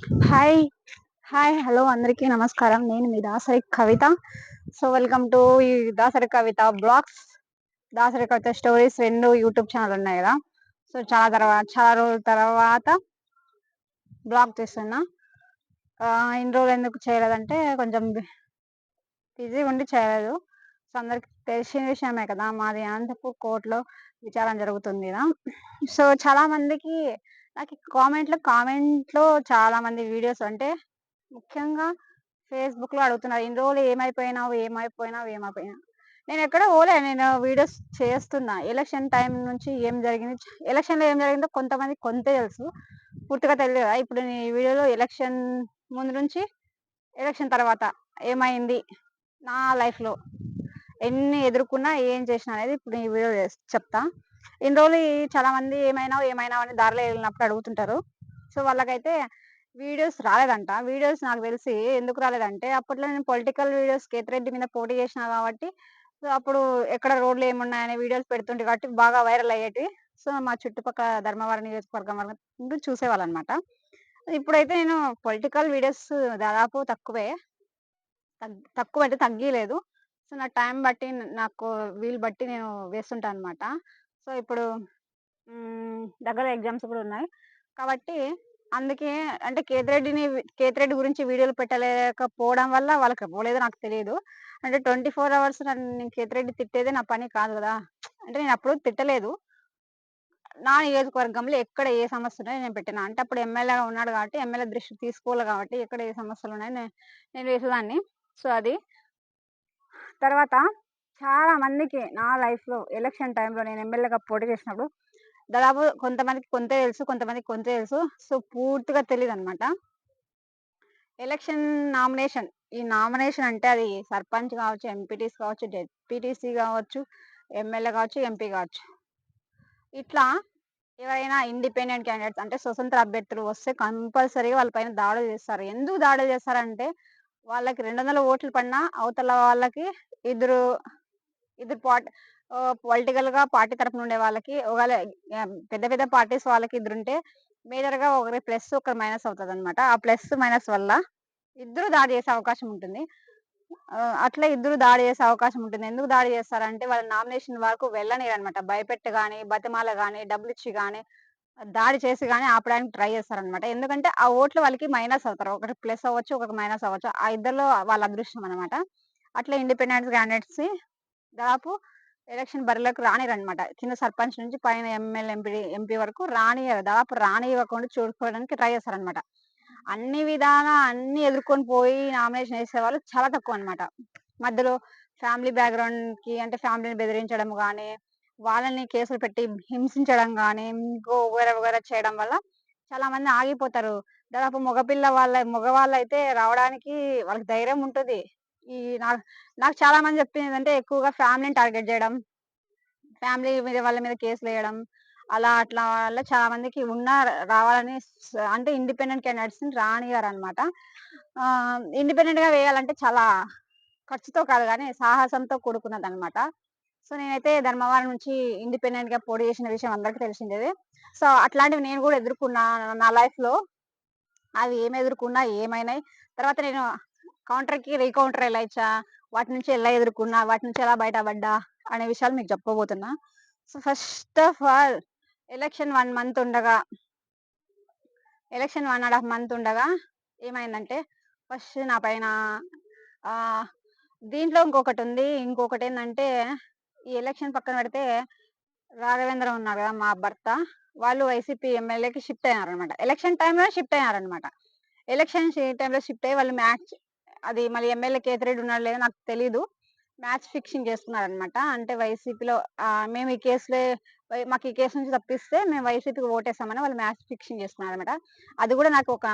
Hi hi hello అందరికీ నమస్కారం. నేను మీ Dasari Kavitha. So welcome to ఈ దాసరి కవిత బ్లాగ్స్ దాసరి కవిత స్టోరీస్ రెండు యూట్యూబ్ ఛానల్ ఉన్నాయి కదా. సో చాలా తర్వాత చాలా రోజుల తర్వాత బ్లాగ్ చేస్తున్నా ఇన్ని రోజులు ఎందుకు చేయలేదంటే కొంచెం బిజీ ఉండి చేయలేదు. సో అందరికి తెలిసిన విషయమే కదా. మాది అనంతపూర్ కోర్టులో విచారణ జరుగుతుంది కదా. సో చాలా మందికి నాకు కామెంట్లో కామెంట్లో చాలామంది వీడియోస్ అంటే ముఖ్యంగా ఫేస్బుక్లో అడుగుతున్నారు ఇన్ని రోజులు ఏమైపోయినావు ఏమైపోయినావు ఏమైపోయినా నేను ఎక్కడ పోలే నేను వీడియోస్ చేస్తున్నా. ఎలక్షన్ టైం నుంచి ఏం జరిగింది ఎలక్షన్లో ఏం జరిగిందో కొంతమంది కొంతే తెలుసు. పూర్తిగా తెలియదు కదా ఇప్పుడు నేను ఈ వీడియోలో ఎలక్షన్ ముందు నుంచి ఎలక్షన్ తర్వాత ఏమైంది నా లైఫ్లో? ఎన్ని ఎదుర్కొన్నా ఏం చేసిన అనేది ఇప్పుడు ఈ వీడియో చెప్తా. ఇన్ని రోజులు చాలా మంది ఏమైనా ఏమైనా అని దారిలో వెళ్ళినప్పుడు అడుగుతుంటారు. సో వాళ్ళకైతే వీడియోస్ రాలేదంట. వీడియోస్ నాకు తెలిసి ఎందుకు రాలేదంటే అప్పట్లో నేను పొలిటికల్ వీడియోస్ కేతిరెడ్డి మీద పోటీ చేసిన కాబట్టి సో అప్పుడు ఎక్కడ రోడ్లు ఏమున్నాయనే వీడియోస్ పెడుతుంటే కాబట్టి బాగా వైరల్ అయ్యేటివి. సో మా చుట్టుపక్కల ధర్మవరం నియోజకవర్గం వరకు చూసేవాళ్ళు అనమాట ఇప్పుడైతే నేను పొలిటికల్ వీడియోస్ దాదాపు తక్కువే. తక్కువ అంటే తగ్గలేదు. సో నా టైం బట్టి నాకు వీలు బట్టి నేను వేస్తుంటాను అనమాట సో ఇప్పుడు దగ్గర ఎగ్జామ్స్ కూడా ఉన్నాయి. కాబట్టి అందుకే అంటే కేతిరెడ్డిని కేతిరెడ్డి గురించి వీడియోలు పెట్టలేకపోవడం వల్ల వాళ్ళకి పోలేదో నాకు తెలియదు. అంటే ట్వంటీ ఫోర్ అవర్స్ నన్ను కేతిరెడ్డి తిట్టేదే నా పని కాదు కదా. అంటే నేను అప్పుడు తిట్టలేదు. నా నియోజకవర్గంలో ఎక్కడ ఏ సమస్య ఉన్నాయో నేను పెట్టినా. అంటే అప్పుడు ఎమ్మెల్యేగా ఉన్నాడు కాబట్టి ఎమ్మెల్యే దృష్టి తీసుకోవాలి కాబట్టి ఎక్కడ ఏ సమస్యలు ఉన్నాయో నేను వేసేదాన్ని సో అది. తర్వాత చాలా మందికి నా లైఫ్లో ఎలక్షన్ టైంలో నేను ఎమ్మెల్యేగా పోటీ చేసినప్పుడు దాదాపు కొంతమందికి కొంత తెలుసు కొంతమందికి కొంత తెలుసు. సో పూర్తిగా తెలియదు అనమాట ఎలక్షన్ నామినేషన్. ఈ నామినేషన్ అంటే అది సర్పంచ్ కావచ్చు ఎంపీటీస్ కావచ్చు జెడ్పీటీసీ కావచ్చు ఎమ్మెల్యే కావచ్చు ఎంపీ కావచ్చు. ఇట్లా ఎవరైనా ఇండిపెండెంట్ క్యాండిడేట్స్ అంటే స్వతంత్ర అభ్యర్థులు వస్తే కంపల్సరీగా వాళ్ళ పైన దాడులు చేస్తారు. ఎందుకు దాడులు చేస్తారంటే వాళ్ళకి రెండు వందల ఓట్లు పడినా అవతల వాళ్ళకి ఇద్దరు ఇద్దరు పార్టీ పొలిటికల్గా పార్టీ తరఫున ఉండే వాళ్ళకి ఒకవేళ పెద్ద పెద్ద పార్టీస్ వాళ్ళకి ఇద్దరు ఉంటే మేజర్గా ఒకరి ప్లస్ ఒకరి మైనస్ అవుతుంది అనమాట ఆ ప్లస్ మైనస్ వల్ల ఇద్దరు దాడి చేసే అవకాశం ఉంటుంది. అట్లా ఇద్దరు దాడి చేసే అవకాశం ఉంటుంది. ఎందుకు దాడి చేస్తారంటే వాళ్ళ నామినేషన్ వరకు వెళ్ళనిరు అనమాట భయపెట్టి కానీ బతిమాల కానీ డబ్బులు ఇచ్చి కానీ దాడి చేసి కానీ ఆపడానికి ట్రై చేస్తారనమాట ఎందుకంటే ఆ ఓట్లు వాళ్ళకి మైనస్ అవుతారు. ఒకటి ప్లస్ అవ్వచ్చు ఒకటి మైనస్ అవ్వచ్చు. ఆ ఇద్దరులో వాళ్ళ అదృష్టం అనమాట అట్లా ఇండిపెండెంట్ క్యాండిడేట్స్ దాదాపు ఎలక్షన్ బరిలోకి రానిరనమాట కింద సర్పంచ్ నుంచి పైన ఎమ్మెల్యే ఎంపీ ఎంపీ వరకు రానియరు దాదాపు రానివ్వకుండా చూసుకోవడానికి ట్రై చేస్తారనమాట అన్ని విధాల అన్ని ఎదుర్కొని పోయి నామినేషన్ వేసే వాళ్ళు చాలా తక్కువ అనమాట మధ్యలో ఫ్యామిలీ బ్యాక్గ్రౌండ్కి అంటే ఫ్యామిలీని బెదిరించడం కానీ వాళ్ళని కేసులు పెట్టి హింసించడం కానీ ఇంకో వేరే చేయడం వల్ల చాలా మంది ఆగిపోతారు. దాదాపు మగపిల్ల వాళ్ళ మగవాళ్ళు అయితే రావడానికి వాళ్ళకి ధైర్యం ఉంటుంది. ఈ నాకు నాకు చాలా మంది చెప్పింది ఏంటంటే ఎక్కువగా ఫ్యామిలీని టార్గెట్ చేయడం ఫ్యామిలీ మీద వాళ్ళ మీద కేసులు వేయడం అలా అట్లా వల్ల చాలా మందికి ఉన్న రావాలని అంటే ఇండిపెండెంట్ క్యాండిడేట్స్ని రానిగారు అనమాట ఇండిపెండెంట్గా వేయాలంటే చాలా ఖర్చుతో కాదు కానీ సాహసంతో కూడుకున్నది అనమాట సో నేనైతే ధర్మవరం నుంచి ఇండిపెండెంట్గా పోటీ చేసిన విషయం అందరికీ తెలిసిందే సో అట్లాంటివి నేను కూడా ఎదుర్కొన్నా నా లైఫ్లో అవి ఏమి ఎదుర్కొన్నా ఏమైనాయి. తర్వాత నేను కౌంటర్కి రీకౌంటర్ ఎలా ఇచ్చా? వాటి నుంచి ఎలా ఎదుర్కొన్నా? వాటి నుంచి ఎలా బయటపడ్డా? అనే విషయాలు మీకు చెప్పబోతున్నా. So first of all election one month ఉండగా election one and half month ఉండగా ఏమైందంటే ఫస్ట్ నా పైన దీంట్లో ఇంకొకటి ఉంది. ఇంకొకటి ఏంటంటే ఈ ఎలక్షన్ పక్కన పెడితే రాఘవేంద్ర ఉన్నారు కదా మా భర్త. వాళ్ళు వైసీపీ ఎమ్మెల్యేకి షిఫ్ట్ అయ్యారనమాట ఎలక్షన్ టైంలో షిఫ్ట్ అయ్యారనమాట ఎలక్షన్ టైంలో షిఫ్ట్ అయ్యి వాళ్ళు మ్యాచ్ అది మళ్ళీ ఎమ్మెల్యే కేతిరెడ్డి ఉన్నాడు లేదో నాకు తెలీదు. మ్యాచ్ ఫిక్సింగ్ చేసుకున్నారనమాట అంటే వైసీపీలో మేము ఈ కేసులో మాకు ఈ కేసు నుంచి తప్పిస్తే మేము వైసీపీకి ఓటేసామని వాళ్ళు మ్యాచ్ ఫిక్సింగ్ చేసుకున్నారనమాట అది కూడా నాకు ఒక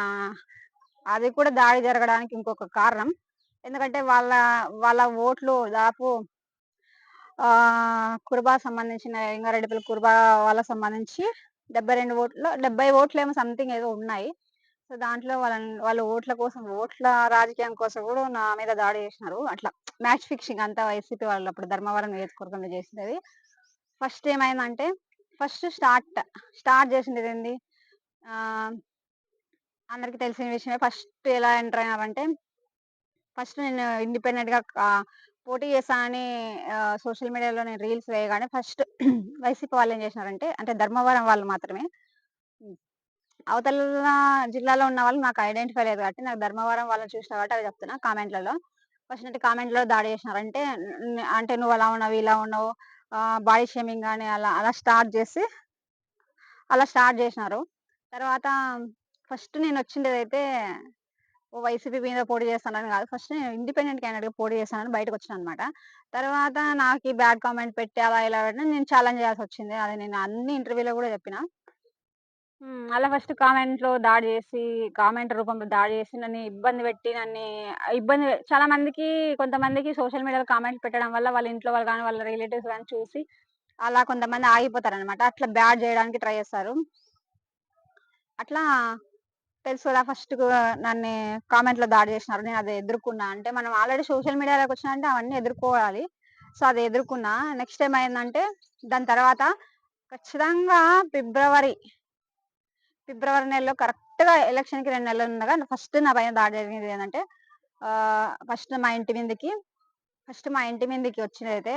అది కూడా దాడి జరగడానికి ఇంకొక కారణం. ఎందుకంటే వాళ్ళ వాళ్ళ ఓట్లు దాదాపు కుర్బా సంబంధించిన రంగారెడ్డిపల్లి కుర్బా వాళ్ళకి సంబంధించి డెబ్బై రెండు ఓట్లు డెబ్బై ఓట్లు ఏమో సంథింగ్ ఏదో ఉన్నాయి. సో దాంట్లో వాళ్ళ వాళ్ళు ఓట్ల కోసం ఓట్ల రాజకీయం కోసం కూడా నా మీద దాడి చేసినారు. అట్లా మ్యాచ్ ఫిక్సింగ్ అంతా వైసీపీ వాళ్ళు అప్పుడు ధర్మవరం నియోజకవర్గంలో చేసినది ఫస్ట్ ఏమైందంటే ఫస్ట్ స్టార్ట్ స్టార్ట్ చేసింది ఏంది? అందరికి తెలిసిన విషయమే ఫస్ట్ ఎలా ఎంటర్ అయినారంటే ఫస్ట్ నేను ఇండిపెండెంట్‌గా పోటీ చేస్తానని సోషల్ మీడియాలో నేను రీల్స్ వేయగానే ఫస్ట్ వైసీపీ వాళ్ళు ఏం చేసినారంటే అంటే ధర్మవరం వాళ్ళు మాత్రమే అవతల జిల్లాలో ఉన్న వాళ్ళు నాకు ఐడెంటిఫై లేదు కాబట్టి నాకు ధర్మవరం వాళ్ళని చూసిన కాబట్టి అవి చెప్తున్నా కామెంట్‌లలో. ఫస్ట్ కామెంట్‌లో దాడి చేసినారంటే అంటే "నువ్వు అలా ఉన్నావు, ఇలా ఉన్నావు" బాడీ షేమింగ్ కానీ అలా అలా స్టార్ట్ చేసి అలా స్టార్ట్ చేసినారు. తర్వాత ఫస్ట్ నేను నేనొచ్చిండేదైతే ఓ వైసీపీ మీద పోటీ చేస్తానని కాదు. ఫస్ట్ నేను ఇండిపెండెంట్ క్యాండిడేట్‌గా పోటీ చేస్తానని బయటకొచ్చినాననమాట. తర్వాత నాకు ఈ బ్యాడ్ కామెంట్ పెట్టి అలా ఇలా నేను ఛాలెంజ్ చేయాల్సి వచ్చింది అది నేను అన్ని ఇంటర్వ్యూలో కూడా చెప్పినా. హ్మ్. అలా ఫస్ట్ కామెంట్‌లో దాడి చేసి, కామెంట్ రూపంలో దాడి చేసి నన్ను ఇబ్బంది పెట్టి నన్ని ఇబ్బంది చాలా మందికి కొంతమందికి సోషల్ మీడియాలో కామెంట్స్ పెట్టడం వల్ల వాళ్ళ ఇంట్లో వాళ్ళు గాని, వాళ్ళ రిలేటివ్స్ గాని చూసి అలా కొంతమంది ఆగిపోతారనమాట. అట్లా బ్యాడ్ జేయడానికి ట్రై చేస్తారు. అట్లా తెలుసు కదా! ఫస్ట్ నన్ను కామెంట్‌లో దాడి చేసినారు. నేనది ఎదుర్కున్నా. అంటే మనం ఆల్రెడీ సోషల్ మీడియాలోకొచ్చినామంటే అవన్నీ ఎదుర్కోవాలి. సో, అది ఎదుర్కున్నా. నెక్స్ట్ ఏమైందంటే దాని తర్వాత ఖచ్చితంగా ఫిబ్రవరి ఫిబ్రవరి నెలలో కరెక్ట్‌గా ఎలక్షన్‌కి 2 నెలలుండగా ఫస్ట్ నా పైన దాడి జరిగింది ఏంటంటే ఫస్ట్ మా ఇంటి మీదకి ఫస్ట్ మా ఇంటి మీదకి వచ్చినదైతే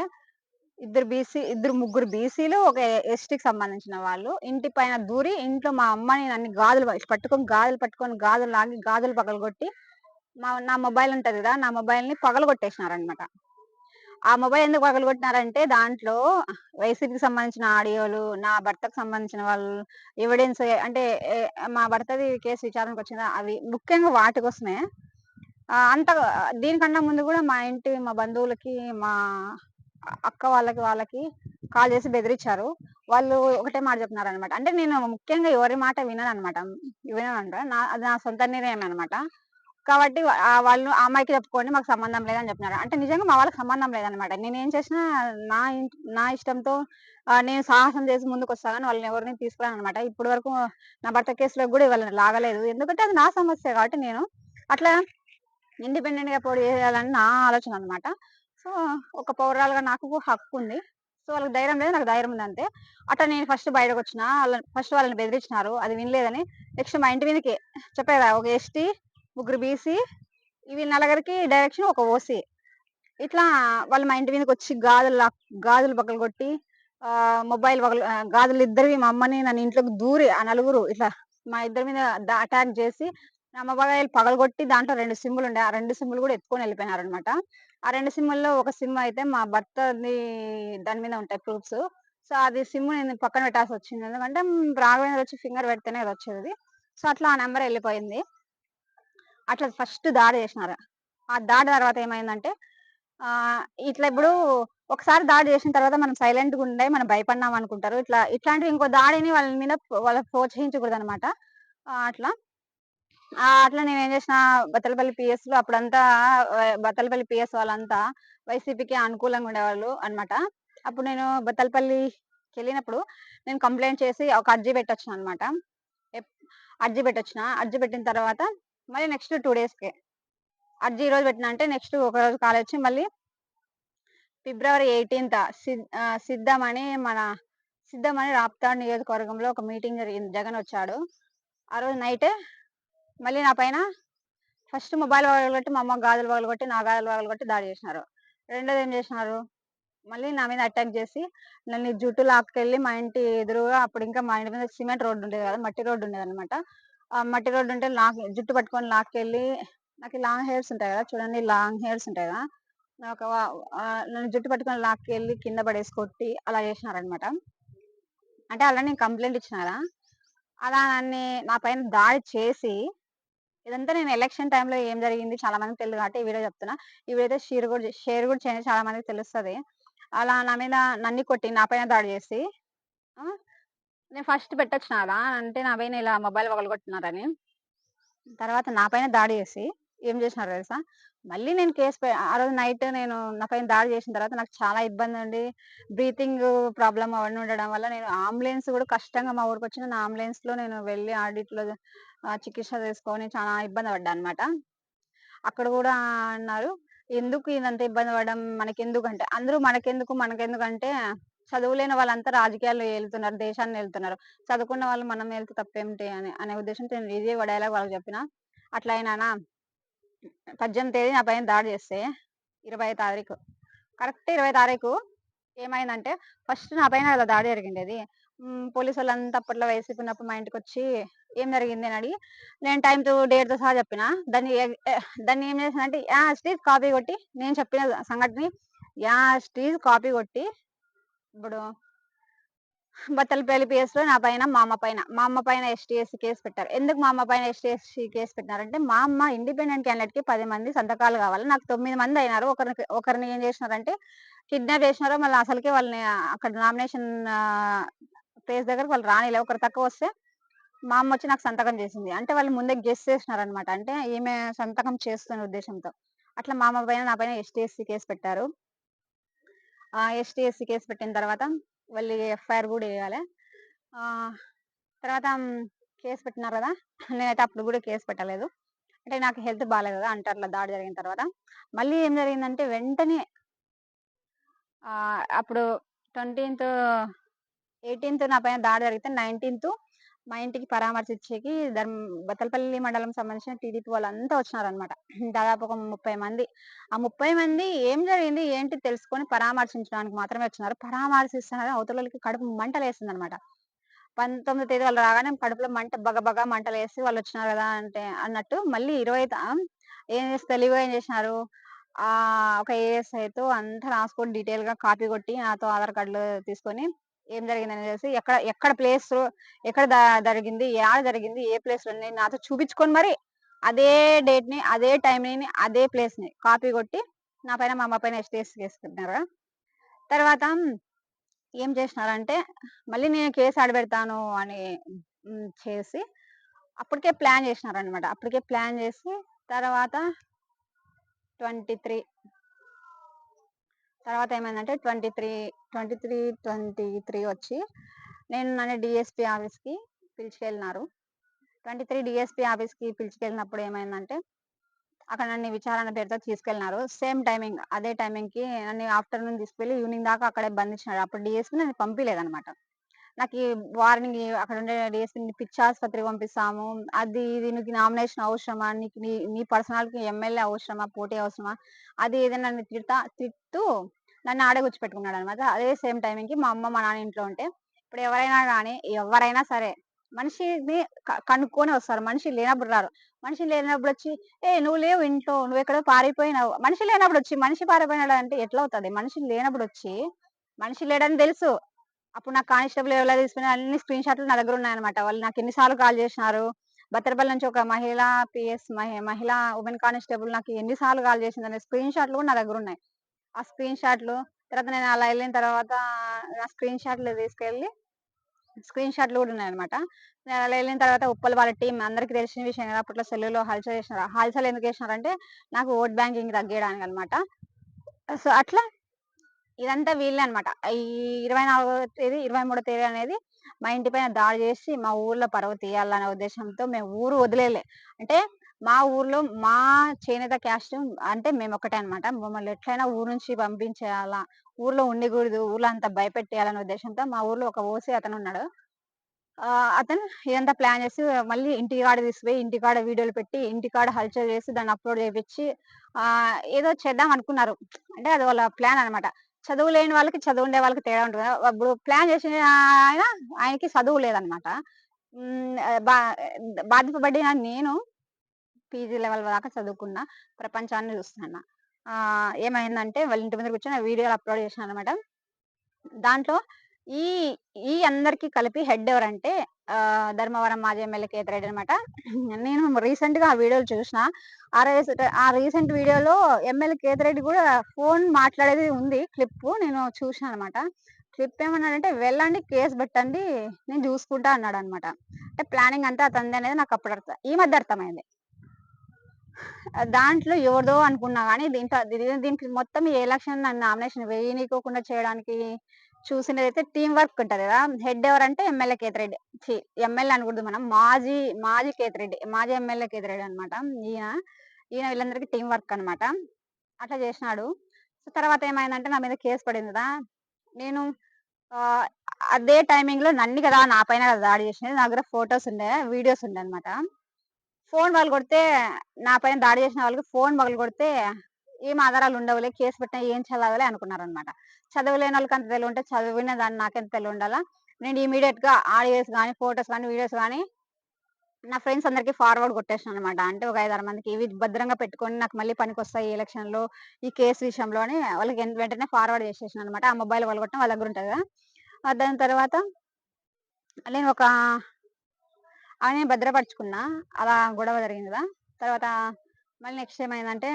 ఇద్దరు బీసీ ఇద్దరు ముగ్గురు బీసీలు, ఒక ఎస్టీకి సంబంధించిన వాళ్ళు ఇంటి పైన దూరి ఇంట్లో మా అమ్మని నన్ను గాజులు పట్టుకొని గాజులు పట్టుకొని గాజులు లాగి గాజులు పగలగొట్టి మా నా మొబైల్ ఉంటుంది కదా! నా మొబైల్‌ని పగలగొట్టేసినారనమాట. ఆ మొబైల్ ఎందుకు పగలగొట్టినారంటే దాంట్లో వైసీపీకి సంబంధించిన ఆడియోలు, నా భర్తకు సంబంధించిన వాళ్ళు ఎవిడెన్స్ అంటే మా భర్తది కేసు విచారణకు వచ్చింది అవి ముఖ్యంగా వాటి కోసమే. అంత దీనికన్నా ముందు కూడా మా ఇంటి మా బంధువులకి, మా అక్క వాళ్ళకి, వాళ్ళకి కాల్ చేసి బెదిరించారు వాళ్ళు ఒకటే మాట చెప్తున్నారనమాట. అంటే నేను ముఖ్యంగా ఎవరి మాట వినననమాట. విననంట. నా అది నా సొంత నిర్ణయం అనమాట. కాబట్టి వాళ్ళు ఆ అమ్మాయికి చెప్పుకోండి మాకు సంబంధం లేదని చెప్పినారు. అంటే నిజంగా మా వాళ్ళకి సంబంధం లేదనమాట. నేను ఏం చేసినా నా నా ఇష్టంతో నేను సాహసం చేసి ముందుకొస్తా గాని వాళ్ళని ఎవరిని తీసుకురానమాట ఇప్పటి వరకు నా భర్త కేసులో కూడా వాళ్ళని లాగలేదు. ఎందుకంటే అది నా సమస్య కాబట్టి నేను అట్లా ఇండిపెండెంట్‌గా పోటీ చేయాలని నా ఆలోచన అనమాట. సో, ఒక పౌరాలుగా నాకు హక్కు ఉంది సో, వాళ్ళకి ధైర్యం లేదు. నాకు ధైర్యం ఉంది అంతే అట్లా నేను ఫస్ట్ బయటకొచ్చిన వాళ్ళని ఫస్ట్ వాళ్ళని బెదిరించినారు. అది వినలేదని నెక్స్ట్ మా ఇంటి మీదకి చెప్పేదా ఒక ఎస్టీ, ముగ్గురు బీసీ ఇవి నలుగురికి డైరెక్షన్ ఒక ఓసీ. ఇట్లా వాళ్ళు మా ఇంటి మీదకొచ్చి గాజులు గాజులు పగలగొట్టి కొట్టి మొబైల్ పగలు గాజులు ఇద్దరివి మా అమ్మని నన్ను ఇంట్లోకి దూరి ఆ నలుగురు ఇట్లా మా ఇద్దరి మీద అటాక్ చేసి నా మొబైల్ పగలగొట్టి దాంట్లో రెండు సిమ్లు ఉండే ఆ రెండు సిమ్లు కూడా ఎత్తుకొని ఎళ్ళిపోయినారనమాట. ఆ రెండు సిమ్ముల్లో ఒక సిమ్ అయితే మా భర్తది దాని మీద ఉంటాయి ప్రూఫ్స్. సో, అది సిమ్ నేను పక్కన పెట్టాల్సొచ్చింది. ఎందుకంటే రాఘవేంద్ర వచ్చి ఫింగర్ పెడితేనే అది వచ్చేది. సో, అట్లా ఆ నెంబర్ వెళ్ళిపోయింది అట్లా ఫస్ట్ దాడి చేసినారు. ఆ దాడి తర్వాత ఏమైందంటే ఇట్లా ఇప్పుడు ఒకసారి దాడి చేసిన తర్వాత మనం సైలెంట్‌గుండే మనం భయపడినాం అనుకుంటారు. ఇట్లా ఇట్లాంటివి ఇంకో దాడిని వాళ్ళ మీద వాళ్ళ ప్రోత్సహించకూడదు అనమాట అట్లా అట్లా అట్లా నేనేం చేసిన బత్తలపల్లి పీఎస్‌లో అప్పుడంతా బత్తలపల్లి పిఎస్ వాళ్ళంతా వైసీపీకి అనుకూలంగా ఉండేవాళ్ళు అనమాట అప్పుడు నేను బత్తలపల్లికి వెళ్ళినప్పుడు నేను కంప్లైంట్ చేసి ఒక అర్జీ పెట్టొచ్చిన అనమాట అర్జీ పెట్టొచ్చిన. అర్జీ పెట్టిన తర్వాత మళ్ళీ నెక్స్ట్ టూ డేస్‌కే అర్జీ ఈరోజు పెట్టిన అంటే నెక్స్ట్ ఒక రోజు కాల్ వచ్చి మళ్ళీ ఫిబ్రవరి 18థ్ సిద్ ఆహ్, సిద్ధమని మన సిద్ధమని రాప్తాడు నియోజకవర్గంలో ఒక మీటింగ్ జరిగింది. జగన్ వచ్చాడు ఆ రోజు నైటే మళ్ళీ నా పైన ఫస్ట్ మొబైల్ పగలగొట్టి, మా అమ్మ గాజులు పగలగొట్టి, నా గాజులు పగలగొట్టి దాడి చేసినారు. రెండోది ఏం చేసినారు, మళ్ళీ నా మీద అటాక్ చేసి, నన్ను జుట్టు లాక్కెళ్ళి మా ఇంటి ఎదురుగా అప్పుడు ఇంకా మా ఇంటి మీద సిమెంట్ రోడ్ ఉండేది కదా మట్టి రోడ్డు ఉండేదనమాట. అనమాట మట్టి రోడ్డు ఉంటే లాక్ జుట్టు పట్టుకొని లాక్కెళ్ళి నాకు లాంగ్ హెయిర్స్ ఉంటాయి కదా! చూడండి లాంగ్ హెయిర్స్ ఉంటాయి కదా! ఒక నన్ను జుట్టు పట్టుకొని లాక్కెళ్ళి కింద పడేసి కొట్టి అలా చేసినారనమాట. అంటే అలా నేను కంప్లైంట్ ఇచ్చిన కదా! అలా నన్ను నా పైన దాడి చేసి ఇదంతా నేను ఎలక్షన్ టైంలో ఏం జరిగింది చాలా మందికి తెలియదు కాబట్టి ఈ వీడియో చెప్తున్నా. ఈ వీడియో అయితే షేర్ కూడా షేర్ కూడా చేయండి చాలా మందికి తెలుస్తుంది అలా నా మీద నన్ని కొట్టి నా పైన దాడి చేసి నేను ఫస్ట్ పెట్టొచ్చిన అంటే నా పైన ఇలా మొబైల్ పగలగొట్టినారని. తర్వాత నా పైన దాడి చేసి ఏం చేసినారు తెలుసా? మళ్ళీ నేను కేస్ ఆ రోజు నైట్ నేను నా పైన దాడి చేసిన తర్వాత నాకు చాలా ఇబ్బంది ఉండి బ్రీతింగ్ ప్రాబ్లం అవన్నీ ఉండడం వల్ల నేను అంబులెన్స్ కూడా కష్టంగా మా ఊరికి వచ్చిన నా అంబులెన్స్‌లో నేను వెళ్ళి ఆడిట్‌లో చికిత్స తీసుకొని చాలా ఇబ్బంది పడ్డా అన్నమాట. అక్కడ కూడా అన్నారు, "ఎందుకు ఇదంతా ఇబ్బంది పడడం మనకెందుకంటే" అందరూ మనకెందుకు, మనకెందుకంటే చదువులేని వాళ్ళంతా రాజకీయాల్లో వెళ్తున్నారు దేశాన్ని వెళ్తున్నారు చదువుకున్న వాళ్ళు మనం వెళ్తే తప్పేమిటి అని అనే ఉద్దేశంతో నేను ఇదే డైలాగ్ వాళ్ళకి చెప్పిన. అట్లా అయినానా? పద్దెనిమిది తేదీ నా పైన దాడి చేస్తే ఇరవై తారీఖు. కరెక్ట్ ఇరవై తారీఖు ఏమైందంటే ఫస్ట్ నా పైన అలా దాడి అది పోలీసు వాళ్ళంతా అప్పట్లో వైసీపీ ఉన్నప్పుడు మా ఇంటికి వచ్చి ఏం జరిగింది అని అడిగి నేను టైం టు డేట్తో సహా చెప్పిన. దాన్ని దాన్ని ఏం చేసానంటే యా స్టీజ్ కాపీ కొట్టి నేను చెప్పిన సంఘటన యా స్టీజ్ కాపీ కొట్టి ఇప్పుడు బట్టల పేలి పిఎస్లో నా పైన మా అమ్మ పైన మా అమ్మ పైన ఎస్టీఎస్సీ కేసు పెట్టారు. ఎందుకు మా అమ్మ పైన ఎస్టీఎస్సీ కేసు పెట్టినారంటే మా అమ్మ ఇండిపెండెంట్ క్యాండిడేట్కి పది మంది సంతకాలు కావాలి. నాకు తొమ్మిది మంది అయినారు. ఒకరికి ఒకరిని ఏం చేసినారంటే కిడ్నాప్ చేసినారో మళ్ళీ అసలుకే వాళ్ళని అక్కడ నామినేషన్ ప్లేస్ దగ్గర వాళ్ళు రానిలే ఒకరు తక్కువ వస్తే మా అమ్మ వచ్చి నాకు సంతకం చేసింది. అంటే వాళ్ళు ముందే గెస్ చేసినారనమాట అంటే ఈమె సంతకం చేస్తున్న ఉద్దేశంతో. అట్లా మా అమ్మ పైన నా పైన ఎస్టీఎస్సీ కేసు పెట్టారు. ఎస్టీ ఎస్సీ కేసు పెట్టిన తర్వాత వాళ్ళు ఎఫ్ఐఆర్ కూడా వేయాలి. తర్వాత కేసు పెట్టినారు కదా నేనైతే అప్పుడు కూడా కేసు పెట్టలేదు. అంటే నాకు హెల్త్ బాగాలేదు కదా అంటే అట్లా దాడి జరిగిన తర్వాత. మళ్ళీ ఏం జరిగిందంటే వెంటనే అప్పుడు ట్వంటీన్త్ ఎయిటీన్త్ నా పైన దాడి జరిగితే నైన్టీన్త్ మా ఇంటికి పరామర్శించేకి ధర్మ బతలపల్లి మండలం సంబంధించిన టీడీపీ వాళ్ళంతా వచ్చినారనమాట దాదాపు ఒక ముప్పై మంది. ఆ ముప్పై మంది ఏం జరిగింది ఏంటి తెలుసుకొని పరామర్శించడానికి మాత్రమే వచ్చినారు. పరామర్శిస్తున్నారు అవతలకి కడుపు మంటలు వేసింది అనమాట పంతొమ్మిది తేదీ వాళ్ళు రాగానే కడుపులో మంట బగ బగ మంటలు వేసి వాళ్ళు వచ్చినారు కదా అంటే అన్నట్టు మళ్ళీ ఇరవై ఏం చేసి తెలివి ఏం చేసినారు? ఆ ఒక ఏఎస్ఐతో అంతా రాసుకొని డీటెయిల్గా కాపీ కొట్టి నాతో ఆధార్ కార్డులు తీసుకొని ఏం జరిగింది తెలిసి ఎక్కడ ఎక్కడ ప్లేస్ ఎక్కడ జరిగింది ఆడ జరిగింది ఏ ప్లేస్లో నాతో చూపించుకొని మరి అదే డేట్ని అదే టైం ని అదే ప్లేస్ని కాపీ కొట్టి నా పైన మా అమ్మ పైన ఎస్టీఎస్ చేసుకున్నారు తర్వాత ఏం చేసినారంటే మళ్ళీ నేను కేసు ఆడబెడతాను అని చేసి అప్పటికే ప్లాన్ చేసినారనమాట అప్పటికే ప్లాన్ చేసి తర్వాత ట్వంటీ త్రీ తర్వాత ఏమైందంటే twenty three twenty three twenty three వచ్చి నేను నన్ను డిఎస్పి ఆఫీస్కి పిలిచుకెళ్ళినారు. ట్వంటీ త్రీ డిఎస్పి ఆఫీస్కి పిలిచుకెళ్ళినప్పుడు ఏమైందంటే అక్కడ నన్ను విచారణ పేరుతో తీసుకెళ్ళినారు. సేమ్ టైమింగ్ అదే టైమింగ్కి నన్ను ఆఫ్టర్నూన్ తీసుకెళ్ళి ఈవినింగ్ దాకా అక్కడే బంధించినారు. అప్పుడు డిఎస్పి నన్ను పంపించలేదనమాట నాకు ఈ వార్నింగ్ అక్కడ ఉండే డిఎస్పిని పిచ్చి ఆసుపత్రికి పంపిస్తాము. అది ఇది నీకు నామినేషన్ అవసరమా? నీకు నీ నీ పర్సనాలిటీ ఎమ్మెల్యే అవసరమా? పోటీ అవసరమా? అది ఏదైనా నన్ను తిడతా తిట్టు నన్ను ఆడే పెట్టుకున్నాడు అనమాట అదే సేమ్ టైమింగ్కి మా అమ్మ మా నాన్న ఇంట్లో ఉంటే ఇప్పుడు ఎవరైనా కానీ ఎవరైనా సరే మనిషిని కనుక్కొని వస్తారు. మనిషి లేనప్పుడు రారు. మనిషి లేనప్పుడు వచ్చి ఏ నువ్వు లేవు ఇంట్లో నువ్వు ఎక్కడో పారిపోయినావు. మనిషి లేనప్పుడు వచ్చి మనిషి పారిపోయినాడు అంటే ఎట్లా అవుతుంది? మనిషి లేనప్పుడు వచ్చి మనిషి లేడని తెలుసు. అప్పుడు నాకు కానిస్టేబుల్ ఎవరో తీసుకుని అన్ని స్క్రీన్ షాట్లు నా దగ్గర ఉన్నాయన్నమాట. వాళ్ళు నాకు ఎన్నిసార్లు కాల్ చేసినారు. భద్రపల్లి నుంచి ఒక మహిళ పిఎస్ మహిళ ఉమెన్ కానిస్టేబుల్ నాకు ఎన్నిసార్లు కాల్ చేసింది స్క్రీన్ షాట్లు కూడా నా దగ్గర ఉన్నాయి. ఆ స్క్రీన్ షాట్లు తర్వాత నేను అలా వెళ్ళిన తర్వాత నా స్క్రీన్ షాట్లు తీసుకెళ్ళి స్క్రీన్ షాట్లు కూడా ఉన్నాయన్నమాట. నేను అలా వెళ్ళిన తర్వాత ఉప్పల్ వాళ్ళ టీం అందరికీ తెలిసిన విషయం కదా అప్పట్లో సెల్లులో హల్చల్ చేసినారు? హల్చల్ ఎందుకు చేసినారంటే నాకు ఓట్ బ్యాంకింగ్ తగ్గేయడానికి అనమాట సో అట్లా ఇదంతా వీళ్ళే అనమాట ఈ ఇరవై నాలుగో తేదీ ఇరవై మూడో తేదీ అనేది మా ఇంటి పైన దాడి చేసి మా ఊర్లో పరువు తీయాలనే ఉద్దేశంతో మేము ఊరు వదిలేలే. అంటే మా ఊర్లో మా చేనేత క్యాస్ట్ అంటే మేము ఒకటే అనమాట మమ్మల్ని ఎట్లయినా ఊరు నుంచి పంపించేయాలా ఊర్లో ఉండకూడదు ఊర్లో అంత భయపెట్టేయాలనే ఉద్దేశంతో మా ఊర్లో ఒక ఓసీ అతను ఉన్నాడు అతను ఇదంతా ప్లాన్ చేసి మళ్ళీ ఇంటికాడ తీసుకుపోయి ఇంటికాడ వీడియోలు పెట్టి ఇంటికాడ హల్చల్ చేసి దాన్ని అప్లోడ్ చేయించి ఏదో చేద్దాం అనుకున్నారు. అంటే అది వాళ్ళ ప్లాన్ అనమాట. చదువు లేని వాళ్ళకి చదువు ఉండే వాళ్ళకి తేడా ఉంటుంది ఇప్పుడు ప్లాన్ చేసిన ఆయన ఆయనకి చదువు లేదనమాట. బా బాధింపబడిన నేను పీజీ లెవెల్ దాకా చదువుకున్న ప్రపంచాన్ని చూస్తున్నా ఏమైందంటే వాళ్ళ ఇంటి మీద కూర్చొని వీడియోలు అప్లోడ్ చేసిన అనమాట దాంట్లో ఈ ఈ అందరికి కలిపి హెడ్ ఎవరంటే ధర్మవరం మాజీ ఎమ్మెల్యే కేతిరెడ్డి అనమాట. నేను రీసెంట్గా ఆ వీడియోలు చూసిన ఆ ఆ రీసెంట్ వీడియోలో ఎమ్మెల్యే కేతిరెడ్డి కూడా ఫోన్ మాట్లాడేది ఉంది క్లిప్ నేను చూసాను అనమాట. క్లిప్ ఏమన్నాడంటే వెళ్ళండి కేసు పెట్టండి నేను చూసుకుంటా అన్నాడు అనమాట. అంటే ప్లానింగ్ అంతా అతంది అనేది నాకు అప్పుడు అర్థం ఈ మధ్య అర్థమైంది. దాంట్లో ఎవరిదో అనుకున్నా కానీ దీంట్లో దీనికి మొత్తం ఈ ఎలక్షన్ నామినేషన్ వేయనీకోకుండా చేయడానికి చూసినది అయితే టీం వర్క్ ఉంటది కదా. హెడ్ ఎవరంటే ఎమ్మెల్యే కేతిరెడ్డి. ఎమ్మెల్యే అనకూడదు మనం. మాజీ మాజీ కేతిరెడ్డి మాజీ ఎమ్మెల్యే కేతిరెడ్డి అనమాట. ఈయన ఈయన వీళ్ళందరికీ టీం వర్క్ అనమాట. అట్లా చేసినాడు. సో తర్వాత ఏమైందంటే నా మీద కేసు పడింది కదా. నేను అదే టైమింగ్లో నన్ను కదా నా పైన కదా దాడి చేసినది. నా దగ్గర ఫొటోస్ ఉండే వీడియోస్ ఉండే అనమాట. ఫోన్ వాళ్ళు కొడితే నా పైన దాడి చేసిన వాళ్ళకి ఫోన్ పగలు కొడితే ఏం ఆధారాలు ఉండవులే కేసు పెట్టినా ఏం చదవాలి అనుకున్నారనమాట చదవలేని వాళ్ళకి అంత తెలివి ఉంటే చదివిన దాన్ని నాకెంత తెలివి ఉండాలా? నేను ఇమీడియట్గా ఆడియోస్ కానీ ఫొటోస్ కానీ వీడియోస్ కానీ నా ఫ్రెండ్స్ అందరికి ఫార్వర్డ్ కొట్టేసాను అనమాట అంటే ఒక ఐదారు మందికి ఇవి భద్రంగా పెట్టుకొని నాకు మళ్ళీ పనికి వస్తాయి ఈ ఎలక్షన్లో ఈ కేసు విషయంలో అని వాళ్ళకి వెంటనే ఫార్వర్డ్ చేసేసాను అనమాట ఆ మొబైల్ వాళ్ళు కొట్టడం వాళ్ళ దగ్గర ఉంటుంది కదా? దాని తర్వాత నేను ఒక అవన్నీ భద్రపరుచుకున్నా. అలా గొడవ జరిగిందా తర్వాత మళ్ళీ నెక్స్ట్ ఏమైందంటే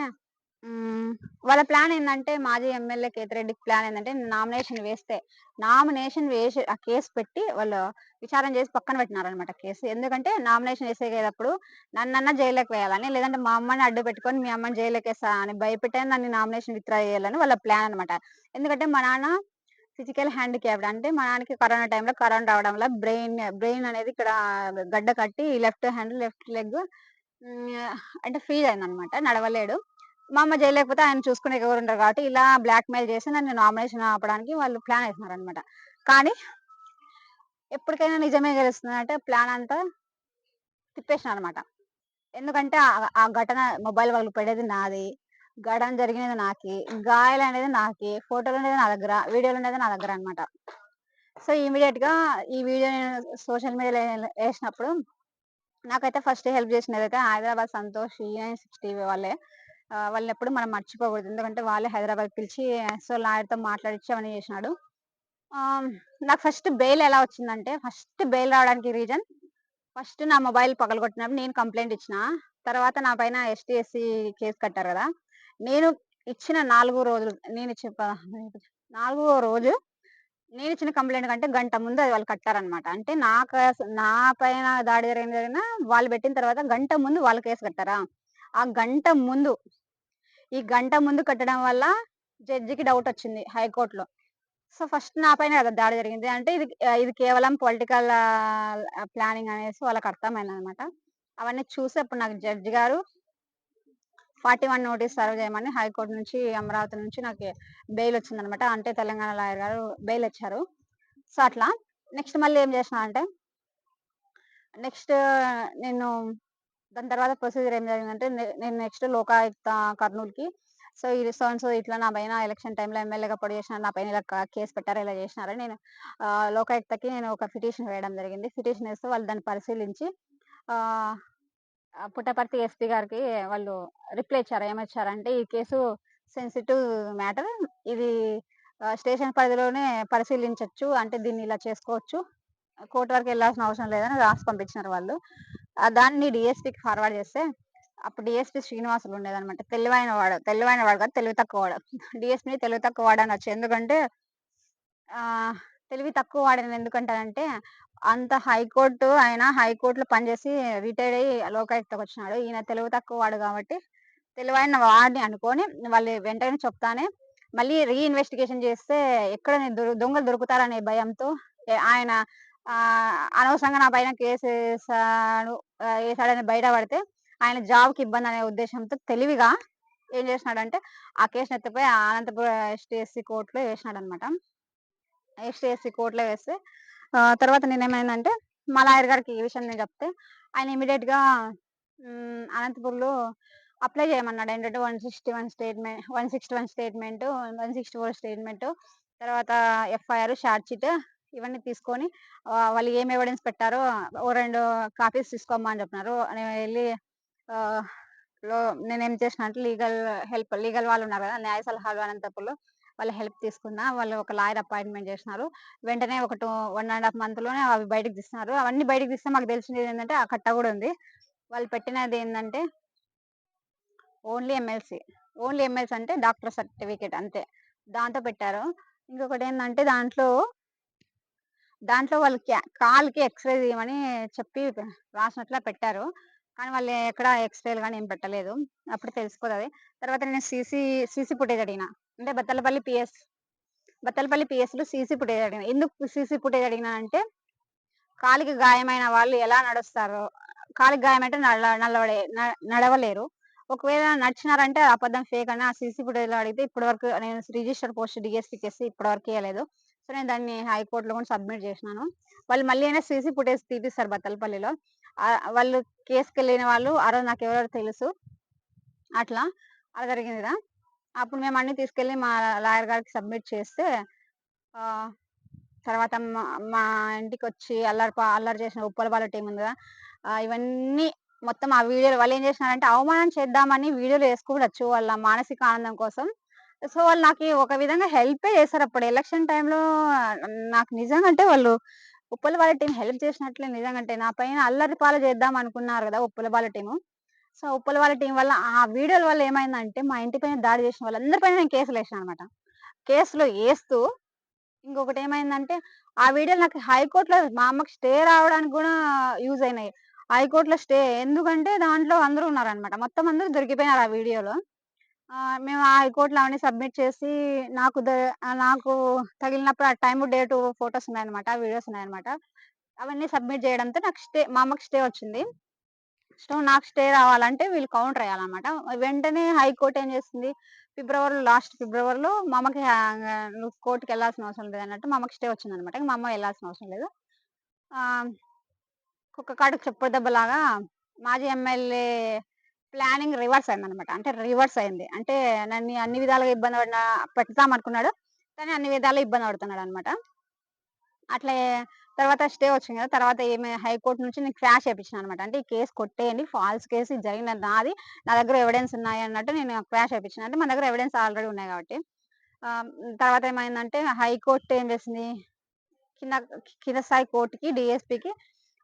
వాళ్ళ ప్లాన్ ఏంటంటే మాజీ ఎమ్మెల్యే కేతిరెడ్డికి ప్లాన్ ఏంటంటే నామినేషన్ వేస్తే. నామినేషన్ వేసి ఆ కేసు పెట్టి వాళ్ళు విచారణ చేసి పక్కన పెట్టినారనమాట కేసు. ఎందుకంటే నామినేషన్ వేసేటప్పుడు నన్నన్న జైల్లోకి వేయాలని లేదంటే మా అమ్మని అడ్డు పెట్టుకొని మీ అమ్మని జైల్లోకి వేస్తా అని భయపెట్టే నన్ను నామినేషన్ విత్డ్రా చేయాలని వాళ్ళ ప్లాన్ అనమాట ఎందుకంటే మా నాన్న ఫిజికల్ హ్యాండిక్యాప్డ్. అంటే మా నాన్నకి కరోనా టైంలో కరోనా రావడం వల్ల బ్రెయిన్ బ్రెయిన్ అనేది ఇక్కడ గడ్డ కట్టి లెఫ్ట్ హ్యాండ్ లెఫ్ట్ లెగ్ అంటే ఫీల్ అయింది అనమాట నడవలేడు. మా అమ్మ చేయలేకపోతే ఆయన చూసుకునే ఎవరు ఉండరు కాబట్టి ఇలా బ్లాక్ మెయిల్ చేసి నన్ను నామినేషన్ ఆపడానికి వాళ్ళు ప్లాన్ వేస్తున్నారు అనమాట కానీ ఎప్పటికైనా నిజమే గెలుస్తుంది అంటే ప్లాన్ అంతా తిప్పేసిన అనమాట ఎందుకంటే ఆ- ఆ ఘటన మొబైల్ వాళ్ళు పడేది నాది. గడం జరిగినది నాకి గాయాలు అనేది నాకే ఫోటోలు అనేది నా దగ్గర వీడియోలు అనేది నా దగ్గర అనమాట సో ఇమీడియట్గా ఈ వీడియో నేను సోషల్ మీడియాలో వేసినప్పుడు నాకైతే ఫస్ట్ హెల్ప్ చేసినది అయితే Hyderabad Santosh EN sixty TV వాళ్ళే. వాళ్ళని ఎప్పుడు మనం మర్చిపోకూడదు. ఎందుకంటే వాళ్ళే హైదరాబాద్ పిలిచి సో లాయర్తో మాట్లాడించి అవన్నీ చేసినాడు. నాకు ఫస్ట్ బెయిల్ ఎలా వచ్చిందంటే ఫస్ట్ బెయిల్ రావడానికి రీజన్ ఫస్ట్ నా మొబైల్ పగలగొట్టినప్పుడు నేను కంప్లైంట్ ఇచ్చిన తర్వాత నా పైన ఎస్టీఎస్సీ కేసు కట్టారు కదా నేను ఇచ్చిన నాలుగు రోజులు నేను ఇచ్చిన నాలుగో రోజు నేను ఇచ్చిన కంప్లైంట్ కంటే గంట ముందు అది వాళ్ళు కట్టారనమాట అంటే నా కేసు నా పైన దాడి జరిగిన జరిగిన వాళ్ళు పెట్టిన తర్వాత గంట ముందు వాళ్ళ కేసు కట్టారా? ఆ గంట ముందు ఈ గంట ముందు కట్టడం వల్ల జడ్జికి డౌట్ వచ్చింది హైకోర్టులో. సో ఫస్ట్ నా పైన కదా దాడి జరిగింది. అంటే ఇది ఇది కేవలం పొలిటికల్ ప్లానింగ్ అనేసి వాళ్ళకి అర్థమైంది అనమాట అవన్నీ చూసి అప్పుడు నాకు జడ్జి గారు ఫార్టీ వన్ నోటీస్ సర్వ్ చేయమని హైకోర్టు నుంచి అమరావతి నుంచి నాకు బెయిల్ వచ్చిందనమాట. అంటే తెలంగాణ లాయర్ గారు బెయిల్ ఇచ్చారు. సో అట్లా. నెక్స్ట్ మళ్ళీ ఏం చేసిన అంటే నెక్స్ట్ నేను దాని తర్వాత ప్రొసీజర్ ఏం జరిగిందంటే నేను నెక్స్ట్ లోకాయుక్త కర్నూలుకి సో ఇది సో సో ఇట్లా నా పైన ఎలక్షన్ టైంలో ఎమ్మెల్యేగా పొడి చేసిన నా పైన ఇలా కేసు పెట్టారు ఇలా చేసినారని నేను లోకాయుక్తకి నేను ఒక పిటిషన్ వేయడం జరిగింది. పిటిషన్ వేస్తే వాళ్ళు దాన్ని పరిశీలించి పుట్టపర్తి ఎస్పీ గారికి వాళ్ళు రిప్లై ఇచ్చారు? ఏమిచ్చారంటే ఈ కేసు సెన్సిటివ్ మ్యాటర్. ఇది స్టేషన్ పరిధిలోనే పరిశీలించవచ్చు అంటే దీన్ని ఇలా చేసుకోవచ్చు. కోర్టు వరకు వెళ్ళాల్సిన అవసరం లేదని రాసి పంపించినారు వాళ్ళు. దాన్ని డిఎస్పీకి ఫార్వర్డ్ చేస్తే అప్పుడు డిఎస్పీ శ్రీనివాసులు ఉండేదన్నమాట. తెలివైన వాడు తెలివైన వాడు కాదు తెలివి తక్కువ వాడు. డిఎస్పీని తెలివి తక్కువ వాడు అనొచ్చు ఎందుకంటే తెలివి తక్కువ వాడని ఎందుకంటానంటే అంత హైకోర్టు ఆయన హైకోర్టులో పనిచేసి రిటైర్ అయ్యి లోకాయుక్తకు వచ్చినాడు ఈయన తెలివి తక్కువ వాడు కాబట్టి తెలివైన వాడిని అనుకొని వాళ్ళు వెంటనే చెప్తానే మళ్ళీ రీఇన్వెస్టిగేషన్ చేస్తే ఎక్కడ దొంగలు దొరుకుతారనే భయంతో ఆయన అనవసరంగా నా పైన కేసు వేసాడు వేసాడని బయటపడితే ఆయన జాబ్కి ఇబ్బంది అనే ఉద్దేశంతో తెలివిగా ఏం చేసినాడంటే ఆ కేసు ఎత్తిపోయి అనంతపురం ఎస్టీఎస్సీ కోర్టులో వేసినాడు అనమాట ఎస్టీఎస్సీ కోర్టులో వేస్తే తర్వాత నేనేమైందంటే మా లాయర్ గారికి ఈ విషయం నేను చెప్తే ఆయన ఇమీడియట్గా అనంతపూర్లో అప్లై చేయమన్నాడు. ఏంటంటే one sixty one statement one sixty one statement one sixty four statement తర్వాత ఎఫ్ఐఆర్ షార్ట్ షీట్ ఇవన్నీ తీసుకొని వాళ్ళు ఏం ఎవిడెన్స్ పెట్టారో ఓ రెండు కాపీస్ తీసుకోమని చెప్పినారు. నేను వెళ్ళి లో నేనేం చేసిన అంటే లీగల్ హెల్ప్ లీగల్ వాళ్ళు ఉన్నారు కదా న్యాయ సలహాలు అనంతపురంలో వాళ్ళ హెల్ప్ తీసుకున్నా వాళ్ళు ఒక లాయర్ అపాయింట్మెంట్ చేసినారు. వెంటనే ఒక టూ వన్ అండ్ హాఫ్ మంత్లోనే అవి బయటకు తీస్తున్నారు అవన్నీ బయటకు తీస్తే మాకు తెలిసింది ఏంటంటే ఆ కట్ట కూడా ఉంది. వాళ్ళు పెట్టినది ఏంటంటే ఓన్లీ ఎమ్మెల్సీ ఓన్లీ ఎమ్మెల్సీ అంటే డాక్టర్ సర్టిఫికేట్ అంతే. దాంతో పెట్టారు. ఇంకొకటి ఏంటంటే దాంట్లో దాంట్లో వాళ్ళు క్యా- కాలుకి ఎక్స్రే తీయమని చెప్పి రాసినట్లా పెట్టారు. కానీ వాళ్ళు ఎక్కడ ఎక్స్రేలు కానీ ఏం పెట్టలేదు. అప్పుడు తెలిసిపోతుంది తర్వాత నేను సీసీ సీసీ ఫుటేజ్ అడిగిన. అంటే బత్తలపల్లి పిఎస్ బత్తలపల్లి పిఎస్లో సీసీ ఫుటేజ్ అడిగిన. ఎందుకు సీసీ ఫుటేజ్ అడిగినా అంటే కాలికి గాయమైన వాళ్ళు ఎలా నడుస్తారు కాలికి గాయమంటే నడ నడవడే న- నడవలేరు. ఒకవేళ నడిచినారంటే అబద్ధం ఫేక్ అని ఆ సీసీ ఫుటేజ్లో అడిగితే ఇప్పటి వరకు నేను రిజిస్టర్ పోస్ట్ డిఎస్పీకి చేసి ఇప్పటి వరకు ఇవ్వలేదు సో నేను దాన్ని హైకోర్టులో కూడా సబ్మిట్ చేసినాను. వాళ్ళు మళ్ళీ అయినా సీసీ ఫుటేజ్ తీపిస్తారు బత్తలపల్లిలో. వాళ్ళు కేసుకి వెళ్ళిన వాళ్ళు ఆ రోజు నాకు ఎవరెవరు తెలుసు. అట్లా అలా జరిగిందిరా. అప్పుడు మేము అన్ని తీసుకెళ్ళి మా లాయర్ గారికి సబ్మిట్ చేస్తే తర్వాత మా ఇంటికి వచ్చి అల్లరి అల్లరి చేసిన ఉప్పల వాళ్ళ టీం ఉంది కదా ఇవన్నీ మొత్తం ఆ వీడియోలు వాళ్ళు ఏం చేసినారంటే అవమానం చేద్దామని వీడియోలు వేసుకోవచ్చు వాళ్ళ మానసిక ఆనందం కోసం. సో వాళ్ళు నాకు ఒక విధంగా హెల్పే చేశారు అప్పుడు ఎలక్షన్ టైంలో. నాకు నిజంగా అంటే వాళ్ళు ఉప్పల వాళ్ళ టీం హెల్ప్ చేసినట్లే నిజంగా అంటే నా పైన అల్లరి పాలు చేద్దాం అనుకున్నారు కదా ఉప్పల వాళ్ళ టీము సో ఉప్పల వాళ్ళ టీం వల్ల ఆ వీడియోల వల్ల ఏమైందంటే మా ఇంటి పైన దాడి చేసిన వాళ్ళందరి పైన నేను కేసులు వేసాను అనమాట కేసులో వేస్తూ ఇంకొకటి ఏమైందంటే ఆ వీడియోలు నాకు హైకోర్టులో మా అమ్మకి స్టే రావడానికి కూడా యూజ్ అయినాయి. హైకోర్టులో స్టే ఎందుకంటే దాంట్లో అందరూ ఉన్నారనమాట మొత్తం అందరూ దొరికిపోయినారు ఆ వీడియోలో. మేము హైకోర్టులో అవన్నీ సబ్మిట్ చేసి నాకు నాకు తగిలినప్పుడు ఆ టైం డేట్ ఫొటోస్ ఉన్నాయన్నమాట వీడియోస్ ఉన్నాయన్నమాట. అవన్నీ సబ్మిట్ చేయడంతో నాకు స్టే మా అమ్మకి స్టే వచ్చింది. సో నాకు స్టే రావాలంటే వీళ్ళు కౌంటర్ వేయాలన్నమాట. వెంటనే హైకోర్టు ఏం చేసింది? ఫిబ్రవరి లాస్ట్ ఫిబ్రవరిలో మా అమ్మకి నువ్వు కోర్టుకి వెళ్ళాల్సిన అవసరం లేదు అన్నట్టు మా అమ్మకి స్టే వచ్చింది అనమాట మా అమ్మ వెళ్ళాల్సిన అవసరం లేదు. కుక్క కాడు చెప్పు దెబ్బలాగా మాజీ ఎమ్మెల్యే ప్లానింగ్ రివర్స్ అయింది అనమాట అంటే రివర్స్ అయింది. అంటే నన్ను అన్ని విధాలుగా ఇబ్బంది పడిన పెడతాం అనుకున్నాడు. కానీ అన్ని విధాలు ఇబ్బంది పడుతున్నాడు అనమాట అట్లే తర్వాత స్టే వచ్చింది కదా తర్వాత ఏమి హైకోర్టు నుంచి నేను క్రాష్ చేయించిన అనమాట అంటే ఈ కేసు కొట్టేయండి ఫాల్స్ కేసు జరిగిన నాది. నా దగ్గర ఎవిడెన్స్ ఉన్నాయి అన్నట్టు నేను క్రాష్ చేయించిన. అంటే మన దగ్గర ఎవిడెన్స్ ఆల్రెడీ ఉన్నాయి కాబట్టి. తర్వాత ఏమైందంటే హైకోర్టు ఏం చేసింది? కింద కింద స్థాయి కోర్టుకి డిఎస్పికి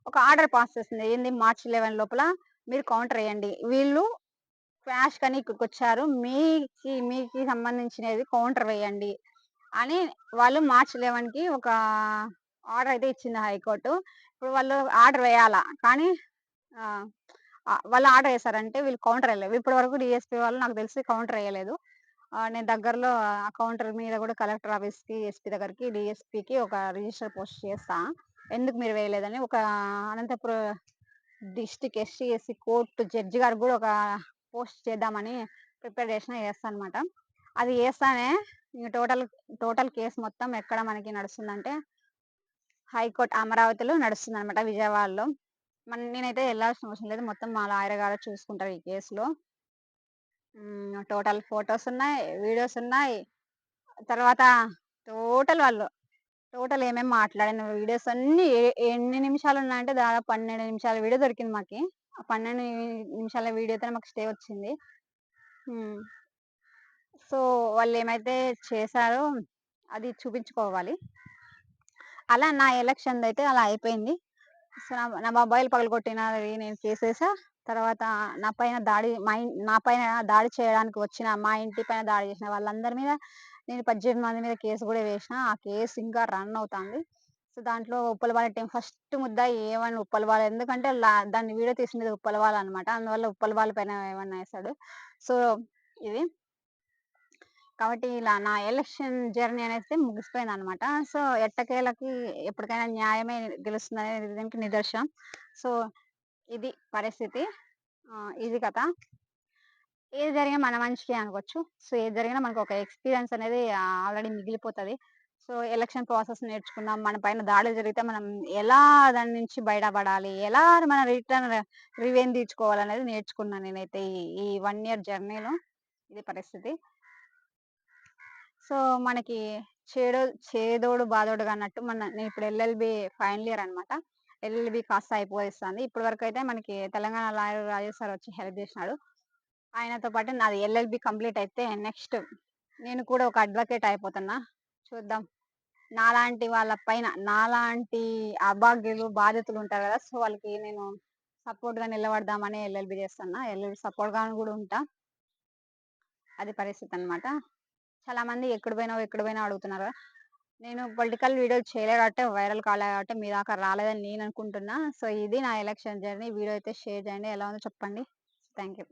ఒక ఆర్డర్ పాస్ చేస్తుంది ఏంది? మార్చ్ లెవెన్ లోపల మీరు కౌంటర్ వేయండి. వీళ్ళు క్రాష్ కానీ ఇక్కడికి వచ్చారు మీకి మీకు సంబంధించినది కౌంటర్ వేయండి అని వాళ్ళు మార్చ్ లెవెన్కి ఒక ఆర్డర్ అయితే ఇచ్చింది హైకోర్టు. ఇప్పుడు వాళ్ళు ఆర్డర్ వేయాలా? కానీ వాళ్ళు ఆర్డర్ వేసారంటే వీళ్ళు కౌంటర్ వేయలేదు. ఇప్పటి వరకు డిఎస్పీ వాళ్ళు నాకు తెలిసి కౌంటర్ వేయలేదు. నేను దగ్గరలో ఆ కౌంటర్ మీద కూడా కలెక్టర్ ఆఫీస్కి ఎస్పీ దగ్గరికి డిఎస్పీకి ఒక రిజిస్టర్ పోస్ట్ చేస్తా. ఎందుకు మీరు వేయలేదని ఒక Anantapuram district SC SC court judge గారు కూడా ఒక పోస్ట్ చేద్దామని ప్రిపేర్ చేసిన వేస్తాను అనమాట అది వేస్తానే టోటల్ టోటల్ కేసు మొత్తం ఎక్కడ మనకి నడుస్తుందంటే హైకోర్టు అమరావతిలో నడుస్తుంది అనమాట విజయవాడలో. మన నేనైతే వెళ్ళాల్సిన అవసరం లేదు. మొత్తం మా లాయర్ గారు చూసుకుంటారు ఈ కేసులో. టోటల్ ఫొటోస్ ఉన్నాయి వీడియోస్ ఉన్నాయి. తర్వాత టోటల్ వాళ్ళు టోటల్ ఏమేమి మాట్లాడిన వీడియోస్ అన్ని ఎన్ని నిమిషాలు ఉన్నాయంటే దాదాపు పన్నెండు నిమిషాల వీడియో దొరికింది మాకు. ఆ పన్నెండు నిమిషాల వీడియోతో మాకు స్టే వచ్చింది. సో వాళ్ళు ఏమైతే చేశారో అది చూపించుకోవాలి. అలా నా ఎలక్షన్ అయితే అలా అయిపోయింది. సో నా మొబైల్ పగలగొట్టినది నేను చేసేసా. తర్వాత నా పైన దాడి మా నా పైన దాడి చేయడానికి వచ్చిన మా ఇంటి పైన దాడి చేసిన వాళ్ళందరి మీద నేను పద్దెనిమిది మంది మీద కేసు కూడా వేసిన. ఆ కేసు ఇంకా రన్ అవుతుంది. సో దాంట్లో ఉప్పలవాళ్ళ టైం ఫస్ట్ ముద్ద ఏమని ఉప్పలవాళ్ళ ఎందుకంటే దాన్ని వీడియో తీసినది ఉప్పలవాళ్ళ అనమాట అందువల్ల ఉప్పలవాళ్ళ పైన ఏమన్నా వేస్తాడు సో ఇది. కాబట్టి ఇలా నా ఎలక్షన్ జర్నీ అనేది ముగిసిపోయింది అనమాట సో ఎట్టకేలకి ఎప్పటికైనా న్యాయమే గెలుస్తుంది అనేది దీనికి నిదర్శనం. సో ఇది పరిస్థితి. ఇది కథ. ఏది జరిగినా మన మంచికే అనుకోవచ్చు. సో ఏది జరిగినా మనకు ఒక ఎక్స్పీరియన్స్ అనేది ఆల్రెడీ మిగిలిపోతుంది. సో ఎలక్షన్ ప్రాసెస్ నేర్చుకుందాం. మన పైన దాడి జరిగితే మనం ఎలా దాని నుంచి బయటపడాలి? ఎలా మన రిటర్న్ రివెన్ తీర్చుకోవాలనేది నేర్చుకున్నాను నేనైతే ఈ వన్ ఇయర్ జర్నీలో. ఇది పరిస్థితి. సో మనకి చేడో చేదోడు బాధోడుగా అన్నట్టు మన నేను ఇప్పుడు ఎల్ఎల్బి ఫైనల్ ఇయర్ అనమాట ఎల్ఎల్బి కాస్త అయిపోయిస్తుంది. ఇప్పటి వరకు అయితే మనకి తెలంగాణ లాయర్ రాజేష్ సార్ వచ్చి హెల్ప్ చేసినాడు. ఆయనతో పాటు నాది ఎల్ఎల్బి కంప్లీట్ అయితే నెక్స్ట్ నేను కూడా ఒక అడ్వకేట్ అయిపోతున్నా. చూద్దాం. నాలాంటి వాళ్ళ పైన నాలాంటి అభాగ్యులు బాధితులు ఉంటారు కదా సో వాళ్ళకి నేను సపోర్ట్గా నిలబడదామని ఎల్ఎల్బి చేస్తున్నా. ఎల్ఎల్బి సపోర్ట్గా కూడా ఉంటా. అది పరిస్థితి అనమాట చాలా మంది ఎక్కడ పోయినావు ఎక్కడ పోయినా అడుగుతున్నారు నేను పొలిటికల్ వీడియో చేయలే కాబట్టి వైరల్ కాలేదు కాబట్టి మీ దాకా రాలేదని నేను అనుకుంటున్నా. సో ఇది నా ఎలక్షన్ జర్నీ. వీడియో అయితే షేర్ చేయండి. ఎలా ఉందో చెప్పండి. Thank you